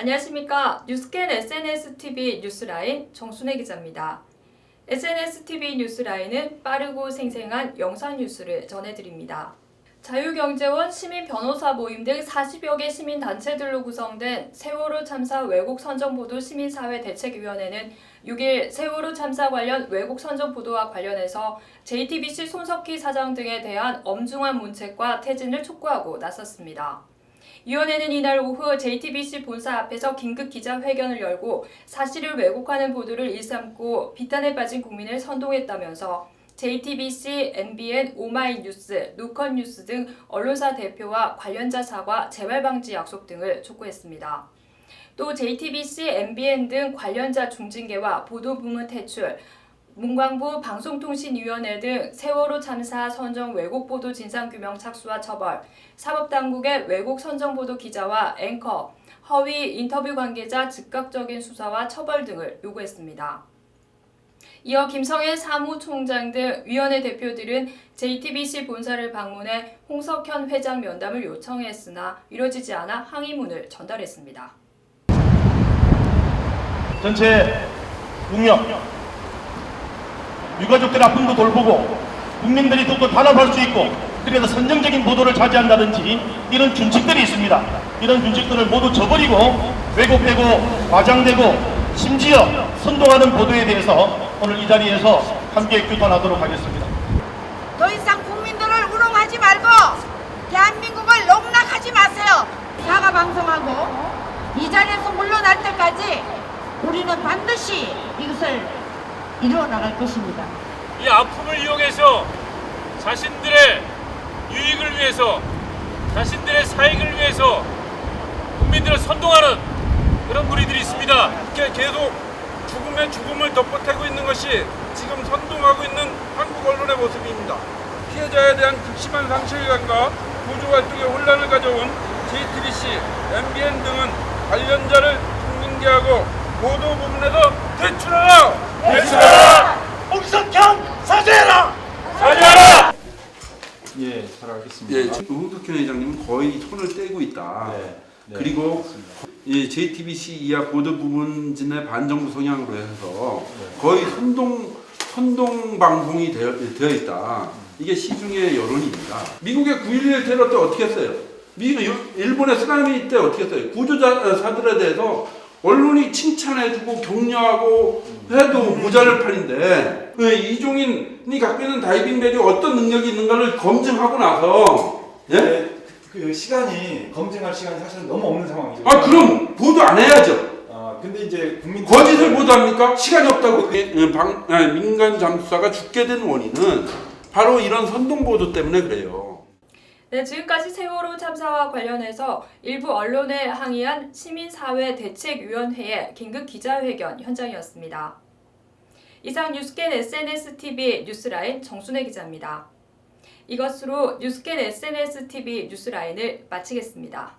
안녕하십니까. 뉴스캔 SNSTV 뉴스라인 정순혜 기자입니다. SNSTV 뉴스라인은 빠르고 생생한 영상 뉴스를 전해드립니다. 자유경제원 시민변호사 모임 등 40여 개 시민단체들로 구성된 세월호 참사 왜곡 선정보도 시민사회 대책위원회는 6일 세월호 참사 관련 왜곡 선정보도와 관련해서 JTBC 손석희 사장 등에 대한 엄중한 문책과 퇴진을 촉구하고 나섰습니다. 위원회는 이날 오후 JTBC 본사 앞에서 긴급 기자회견을 열고 사실을 왜곡하는 보도를 일삼고 비탄에 빠진 국민을 선동했다면서 JTBC, MBN, 오마이뉴스, 노컷뉴스 등 언론사 대표와 관련자 사과, 재발 방지 약속 등을 촉구했습니다. 또 JTBC, MBN 등 관련자 중징계와 보도 부문 퇴출, 문광부 방송통신위원회 등 세월호 참사 선정 왜곡 보도 진상 규명 착수와 처벌, 사법당국의 왜곡 선정 보도 기자와 앵커, 허위 인터뷰 관계자 즉각적인 수사와 처벌 등을 요구했습니다. 이어 김성애 사무총장 등 위원회 대표들은 JTBC 본사를 방문해 홍석현 회장 면담을 요청했으나 이뤄지지 않아 항의문을 전달했습니다. 전체 용역 유가족들 아픔도 돌보고 국민들이 더욱더 단합할 수 있고 그래서 선정적인 보도를 자제한다든지 이런 준칙들이 있습니다. 이런 준칙들을 모두 저버리고 왜곡되고 과장되고 심지어 선동하는 보도에 대해서 오늘 이 자리에서 함께 규탄하도록 하겠습니다. 더 이상 국민들을 우롱하지 말고 대한민국을 농락하지 마세요. 사과 방송하고 이 자리에서 물러날 때까지 우리는 반드시 이것을 이루어 나갈 것입니다. 이 아픔을 이용해서 자신들의 유익을 위해서 자신들의 사익을 위해서 국민들을 선동하는 그런 무리들이 있습니다. 이렇게 계속 죽음의 죽음을 덮어태고 있는 것이 지금 선동하고 있는 한국 언론의 모습입니다. 피해자에 대한 극심한 상실감과 구조 활동에 혼란을 가져온 JTBC, MBN 등은 관련자를 국민계하고 보도 퇴출하라! 대출하라! 홍석현 사죄해라! 사죄하라! 예, 잘 알겠습니다. 예, 지금 홍석현 회장님은 거의 손을 떼고 있다. 네, 네, 그리고 알겠습니다. 이 JTBC 이하 보도 부문진의 반정부 성향으로 해서 네. 거의 선동 선동 방송이 되어, 되어 있다. 이게 시중의 여론입니다. 미국의 9.11 테러 때 어떻게 했어요? 미국 일본의 쓰나미 때 어떻게 했어요? 구조사들에 대해서 언론이 칭찬해주고 격려하고 해도 모자랄 판인데 예, 이종인이 갖고 있는 다이빙 벨이 어떤 능력이 있는가를 검증하고 나서 예? 네, 그 시간이 검증할 시간이 사실 너무 없는 상황이죠. 아 그럼 보도 안 해야죠. 아, 근데 이제 국민 거짓을 보도합니까? 시간이 없다고. 그, 방, 아니, 민간 잠수사가 죽게 된 원인은 바로 이런 선동 보도 때문에 그래요. 네, 지금까지 세월호 참사와 관련해서 일부 언론에 항의한 시민사회 대책위원회의 긴급 기자회견 현장이었습니다. 이상 뉴스캔 SNS TV 뉴스라인 정순혜 기자입니다. 이것으로 뉴스캔 SNS TV 뉴스라인을 마치겠습니다.